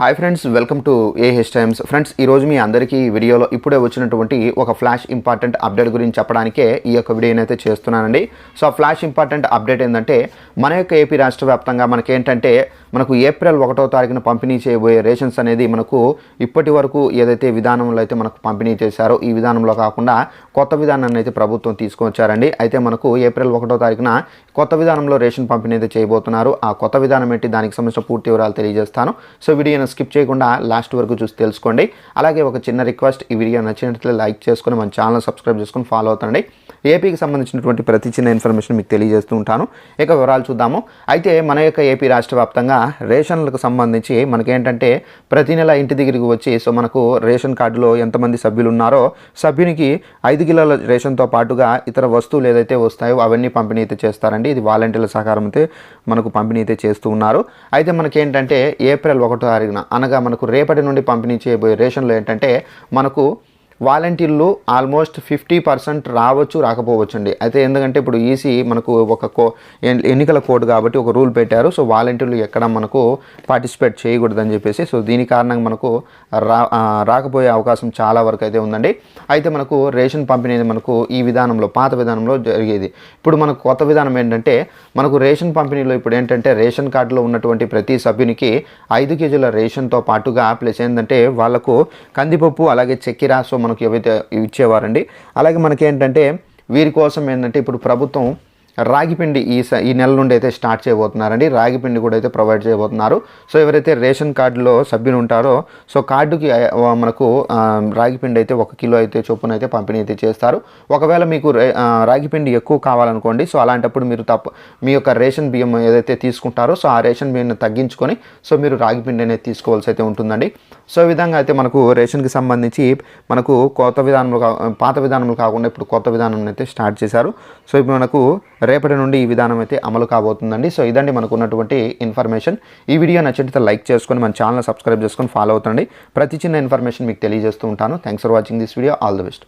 Hi friends welcome to AH times friends ఈరోజు మీ అందరికీ వీడియోలో ఇప్పుడే వచ్చినటువంటి ఒక ఫ్లాష్ ఇంపార్టెంట్ అప్డేట్ గురించి చెప్పడానికే ఈ యొక్క వీడియోని అయితే చేస్తున్నానండి. సో ఆ ఫ్లాష్ ఇంపార్టెంట్ అప్డేట్ ఏంటంటే మన యొక్క ఏపీ రాష్ట్ర వ్యాప్తంగా మనకేంటంటే మనకు ఏప్రిల్ ఒకటో తారీఖున పంపిణీ చేయబోయే రేషన్స్ అనేది మనకు ఇప్పటి వరకు ఏదైతే విధానంలో అయితే మనకు పంపిణీ చేశారో ఈ విధానంలో కాకుండా కొత్త విధానాన్ని అయితే ప్రభుత్వం తీసుకొచ్చారండి. అయితే మనకు ఏప్రిల్ ఒకటో తారీఖున కొత్త విధానంలో రేషన్ పంపిణీ అయితే చేయబోతున్నారు. ఆ కొత్త విధానం ఏంటి? దానికి సంబంధించిన పూర్తి వివరాలు తెలియజేస్తాను. సో వీడియోను స్కిప్ చేయకుండా లాస్ట్ వరకు చూసి తెలుసుకోండి. అలాగే ఒక చిన్న రిక్వెస్ట్ ఈ వీడియో నచ్చినట్లయితే లైక్ చేసుకొని మన ఛానల్ సబ్స్క్రైబ్ చేసుకొని ఫాలో అవుతండి. ఏపీకి సంబంధించినటువంటి ప్రతి చిన్న ఇన్ఫర్మేషన్ మీకు తెలియజేస్తూ ఉంటాను. ఇక వివరాలు చూద్దాము. అయితే మన యొక్క ఏపీ రాష్ట్ర వ్యాప్తంగా రేషన్లకు సంబంధించి మనకేంటంటే ప్రతి నెల ఇంటి దగ్గరికి వచ్చి సో మనకు రేషన్ కార్డులో ఎంతమంది సభ్యులు ఉన్నారో సభ్యునికి ఐదు కిలోల రేషన్తో పాటుగా ఇతర వస్తువులు ఏదైతే వస్తాయో అవన్నీ పంపిణీ అయితే చేస్తారండి. ఇది వాలంటీర్ల సహకారం అయితే మనకు పంపిణీ అయితే చేస్తూ ఉన్నారు. అయితే మనకేంటంటే ఏప్రిల్ ఒకటో తారీఖున అనగా మనకు రేపటి నుండి పంపిణీ చేయబోయే రేషన్లో ఏంటంటే మనకు వాలంటీర్లు ఆల్మోస్ట్ ఫిఫ్టీ పర్సెంట్ రావచ్చు రాకపోవచ్చు అండి అయితే ఎందుకంటే ఇప్పుడు ఈసీ మనకు ఒక కో ఎన్నికల కోడ్ కాబట్టి ఒక రూల్ పెట్టారు. సో వాలంటీర్లు ఎక్కడ మనకు పార్టిసిపేట్ చేయకూడదని చెప్పేసి సో దీని కారణంగా మనకు రా రాకపోయే అవకాశం చాలా వరకు అయితే ఉందండి. అయితే మనకు రేషన్ పంపిణీ అనేది మనకు ఈ విధానంలో పాత విధానంలో జరిగేది. ఇప్పుడు మనకు కొత్త విధానం ఏంటంటే మనకు రేషన్ పంపిణీలో ఇప్పుడు ఏంటంటే రేషన్ కార్డులో ఉన్నటువంటి ప్రతి సభ్యునికి ఐదు కేజీల రేషన్తో పాటుగా ప్లస్ ఏంటంటే వాళ్ళకు కందిపప్పు అలాగే చక్కెర సో మనకు ఏవైతే ఇచ్చేవారండి అలాగే మనకి ఏంటంటే వీరి కోసం ఏంటంటే ఇప్పుడు ప్రభుత్వం రాగిపిండి ఈ స ఈ నెల నుండి అయితే స్టార్ట్ చేయబోతున్నారండి. రాగిపిండి కూడా అయితే ప్రొవైడ్ చేయబోతున్నారు. సో ఎవరైతే రేషన్ కార్డులో సభ్యులు ఉంటారో సో కార్డుకి మనకు రాగిపిండి అయితే ఒక కిలో అయితే చొప్పున అయితే పంపిణీ అయితే చేస్తారు. ఒకవేళ మీకు రాగిపిండి ఎక్కువ కావాలనుకోండి సో అలాంటప్పుడు మీరు తప్ప మీ యొక్క రేషన్ బియ్యం ఏదైతే తీసుకుంటారో సో ఆ రేషన్ బియ్యం తగ్గించుకొని సో మీరు రాగిపిండి అనేది తీసుకోవాల్సి అయితే ఉంటుందండి. సో విధంగా అయితే మనకు రేషన్కి సంబంధించి మనకు కొత్త విధానంలో కా- పాత విధానంలో కాకుండా ఇప్పుడు కొత్త విధానం అయితే స్టార్ట్ చేశారు. సో ఇప్పుడు మనకు రేపటి నుండి ఈ విధానం అయితే అమలు కాబోతుందండి. సో ఇదండి మనకు ఉన్నటువంటి ఇన్ఫర్మేషన్. ఈ వీడియో నచ్చితే లైక్ చేసుకొని మన ఛానల్ సబ్స్క్రైబ్ చేసుకొని ఫాలో అవుతండి ప్రతి చిన్న ఇన్ఫర్మేషన్ మీకు తెలియజేస్తూ ఉంటాను. Thanks for watching this video all the best